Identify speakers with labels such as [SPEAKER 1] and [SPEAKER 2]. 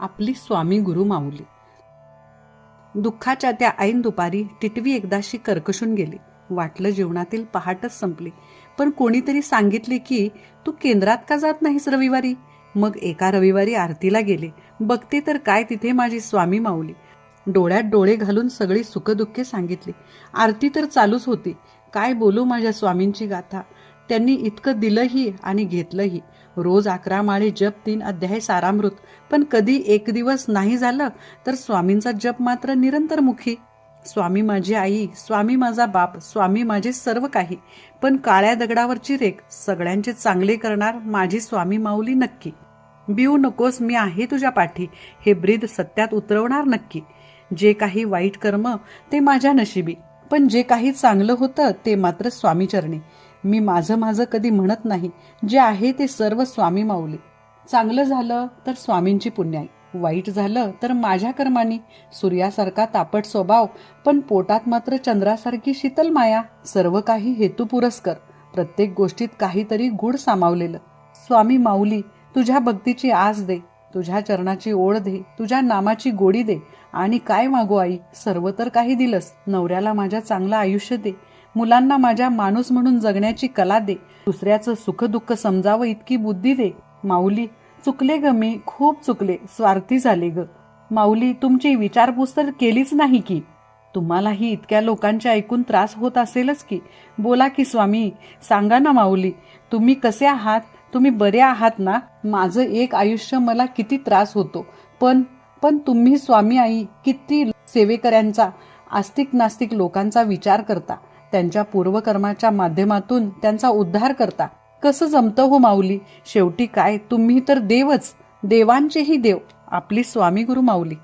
[SPEAKER 1] आपली स्वामी गुरु माऊली. दुःखाच्या त्या ऐन दुपारी टिटवी एकदाशी कर्कशून गेली. वाटलं जीवनातील पहाटच संपली. पण कोणीतरी सांगितले की तू केंद्रात का जात नाहीस रविवारी? मग एका रविवारी आरतीला गेले. बघते तर काय तिथे माझी स्वामी माऊली. डोळ्यात डोळे घालून सगळी सुखदुःखे सांगितली. आरती तर चालूच होती. काय बोलू माझ्या स्वामींची गाथा? त्यांनी इतकं दिलंही आणि घेतलंही. रोज अकरा माळे जप तीन अध्याय सारामृत. पण कधी एक दिवस नाही झालं तर स्वामींचा जप मात्र निरंतर मुखी. स्वामी माझी आई स्वामी माझा बाप स्वामी माझे सर्व काही. पण काळ्या दगडावरची रेख सगळ्यांचे चांगले करणार माझी स्वामी माऊली नक्की. बिऊ नकोस मी आहे तुझ्या पाठी. हे ब्रीद सत्यात उतरवणार नक्की. जे काही वाईट कर्म ते माझ्या नशिबी. पण जे काही चांगलं होतं ते मात्र स्वामीचरणी मी माझं माझं कधी म्हणत नाही. जे आहे ते सर्व स्वामी माऊली. चांगलं झालं तर स्वामींची पुण्याई. वाईट झालं तर माझ्या कर्मानी. सूर्यासारखा तापट स्वभाव पण पोटात मात्र चंद्रासारखी शीतल माया. सर्व काही हेतू पुरस्कर प्रत्येक गोष्टीत काहीतरी गुढ सामावलेलं. स्वामी माऊली तुझ्या भक्तीची आस दे. तुझ्या चरणाची ओढ दे. तुझ्या नामाची गोडी दे. आणि काय मागू आई? सर्व तर काही दिलंस. नवऱ्याला माझ्या चांगलं आयुष्य दे. मुलांना माझ्या माणूस म्हणून जगण्याची कला दे. दुसऱ्याचं सुखदुःख समजावं इतकी बुद्धी दे. माऊली चुकले ग मी खूप चुकले. स्वार्थी झाले ग. माऊली तुमची विचारपूस तर केलीच नाही की. तुम्हालाही इतक्या लोकांचे ऐकून त्रास होत असेलच की. बोला की स्वामी सांगा ना माऊली तुम्ही कसे आहात? तुम्ही बरे आहात ना? माझं एक आयुष्य मला किती त्रास होतो. पण पण तुम्ही स्वामी आई किती सेवेकऱ्यांचा आस्तिक नास्तिक लोकांचा विचार करता. त्यांच्या पूर्वकर्माच्या माध्यमातून त्यांचा उद्धार करता. कसं जमतं हो माऊली? शेवटी काय? तुम्ही तर देवच. देवांचेही देव. आपली स्वामी गुरु माऊली.